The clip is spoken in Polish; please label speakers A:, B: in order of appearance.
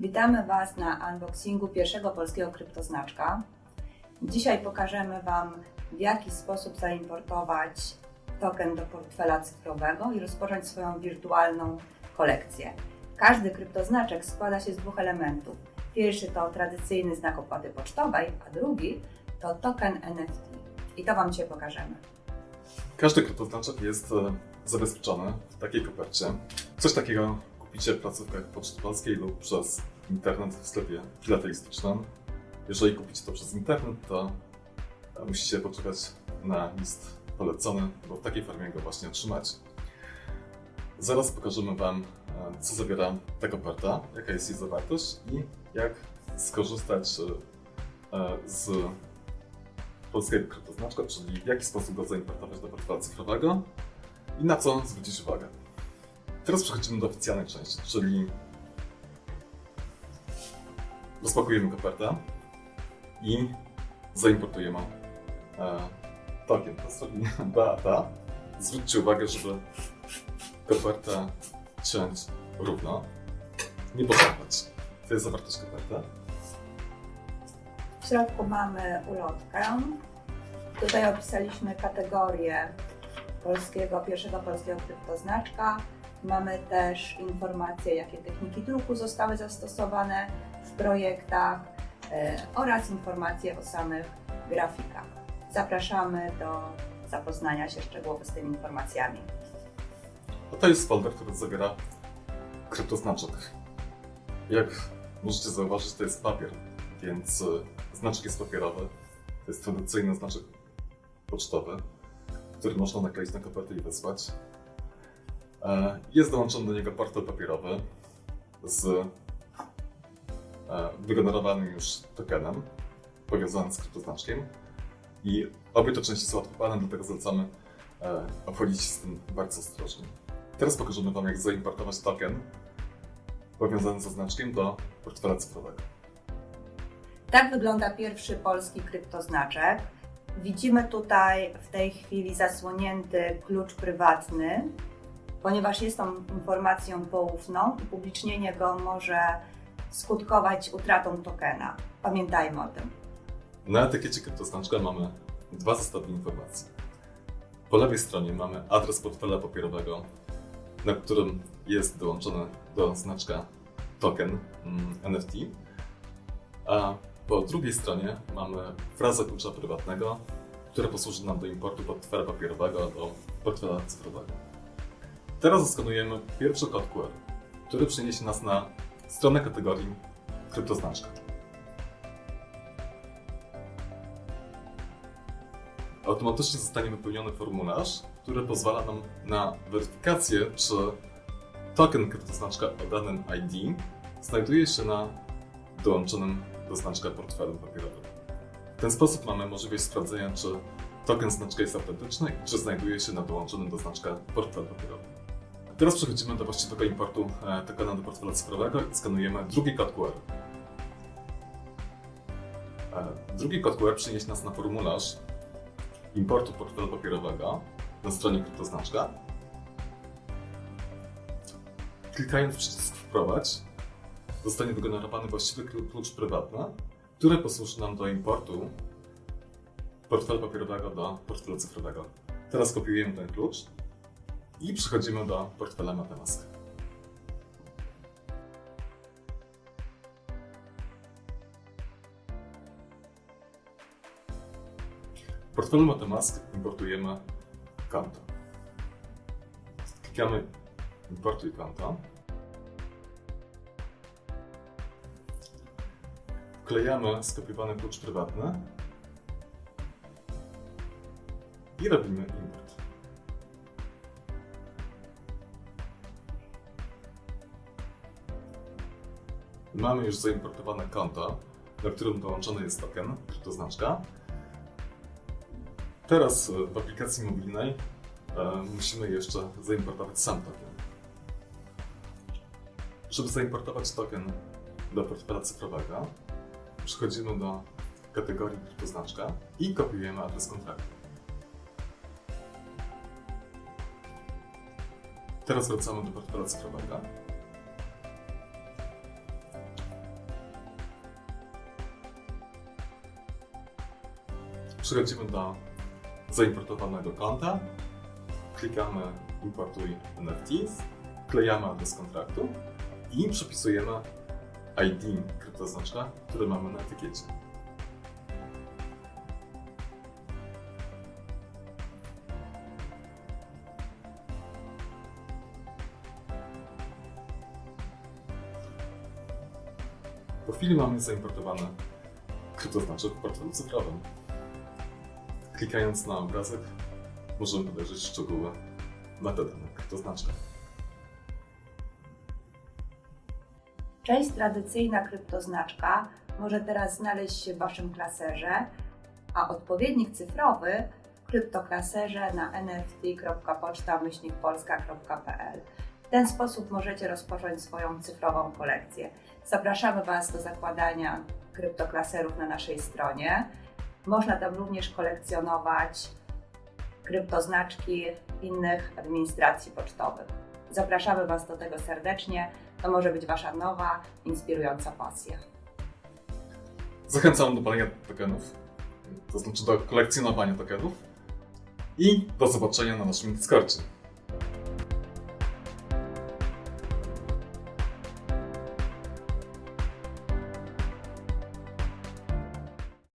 A: Witamy Was na unboxingu pierwszego polskiego kryptoznaczka. Dzisiaj pokażemy Wam, w jaki sposób zaimportować token do portfela cyfrowego i rozpocząć swoją wirtualną kolekcję. Każdy kryptoznaczek składa się z dwóch elementów. Pierwszy to tradycyjny znak opłaty pocztowej, a drugi to token NFT. I to Wam dzisiaj pokażemy.
B: Każdy kryptoznaczek jest e, zabezpieczony w takiej kopercie. Coś takiego kupicie w placówkach Poczty Polskiej lub przez internet w sklepie filatelistycznym. Jeżeli kupicie to przez internet, to musicie poczekać na list polecony, bo w takiej formie go właśnie otrzymacie. Zaraz pokażemy Wam, e, co zawiera ta koperta, jaka jest jej zawartość i jak skorzystać e, z polskiego kryptoznaczka, czyli w jaki sposób go zaimportować do portfela cyfrowego i na co zwrócić uwagę. Teraz przechodzimy do oficjalnej części, czyli rozpakujemy kopertę i zaimportujemy e, token. Beata. Zwróćcie uwagę, żeby kopertę ciąć równo, nie poszarpać. To jest zawartość koperty.
A: W środku mamy ulotkę. Tutaj opisaliśmy kategorię polskiego, pierwszego polskiego kryptoznaczka. Mamy też informacje, jakie techniki druku zostały zastosowane w projektach e, oraz informacje o samych grafikach. Zapraszamy do zapoznania się szczegółowo z tymi informacjami.
B: A to jest folder, który zawiera kryptoznaczek. Jak możecie zauważyć, to jest papier, więc e, znaczek jest papierowy. To jest tradycyjny znaczek pocztowy, który można nakleić na kopertę i wysłać. E, Jest dołączony do niego portfel papierowy z e, wygenerowanym już tokenem powiązanym z kryptoznaczkiem. I obie te części są odpalane, dlatego zalecamy e, obchodzić się z tym bardzo ostrożnie. Teraz pokażemy Wam, jak zaimportować token powiązany ze znaczkiem do portfela cyfrowego.
A: Tak wygląda pierwszy polski kryptoznaczek. Widzimy tutaj w tej chwili zasłonięty klucz prywatny, ponieważ jest on informacją poufną, upublicznienie go może skutkować utratą tokena. Pamiętajmy o tym.
B: Na etykiecie kryptoznaczka mamy dwa zestawy informacji. Po lewej stronie mamy adres portfela papierowego, na którym jest dołączony do znaczka token mm, NFT, a po drugiej stronie mamy frazę klucza prywatnego, która posłuży nam do importu portfela papierowego do portfela cyfrowego. Teraz zaskanujemy pierwszy kod QR, który przeniesie nas na stronę kategorii kryptoznaczka. automatycznie zostanie wypełniony formularz, który pozwala nam na weryfikację, czy token kryptoznaczka o danym ID znajduje się na dołączonym do znaczka portfelu papierowym. W ten sposób mamy możliwość sprawdzenia, czy token znaczka jest autentyczny i czy znajduje się na dołączonym do znaczka portfelu papierowym. Teraz przechodzimy do właściwego importu e, tokena do portfela cyfrowego i skanujemy drugi kod QR. E, Drugi kod QR przyniesie nas na formularz, importu portfela papierowego na stronie kryptoznaczka. Klikając przycisk wprowadź, zostanie wygenerowany właściwy klu- klucz prywatny, który posłuży nam do importu portfela papierowego do portfela cyfrowego. Teraz kopiujemy ten klucz i przechodzimy do portfela MetaMask. W portfelu MetaMask importujemy konto. Klikamy Importuj konto. Wklejamy skopiowany klucz prywatny i robimy import. Mamy już zaimportowane konto, na którym dołączony jest token, kryptoznaczka. Teraz e, w aplikacji mobilnej e, musimy jeszcze zaimportować sam token. Żeby zaimportować token do portfela cyfrowego, przechodzimy do kategorii kryptoznaczka i kopiujemy adres kontraktu. Teraz wracamy do portfela cyfrowego. Przechodzimy do zaimportowanego konta, klikamy importuj NFTs, wklejamy adres kontraktu i przypisujemy ID kryptoznaczka, które mamy na etykiecie. Po chwili mamy zaimportowany kryptoznaczek w portalu cyfrowym. Klikając na obrazek możemy podejrzeć szczegóły na te dane kryptoznaczka.
A: Część tradycyjna kryptoznaczka może teraz znaleźć się w Waszym klaserze, a odpowiednik cyfrowy w kryptoklaserze na nft.poczta-polska.pl. W ten sposób możecie rozpocząć swoją cyfrową kolekcję. Zapraszamy Was do zakładania kryptoklaserów na naszej stronie. Można tam również kolekcjonować kryptoznaczki innych administracji pocztowych. Zapraszamy Was do tego serdecznie. To może być Wasza nowa, inspirująca pasja.
B: Zachęcam do palenia tokenów, to znaczy do kolekcjonowania tokenów i do zobaczenia na naszym Discordzie.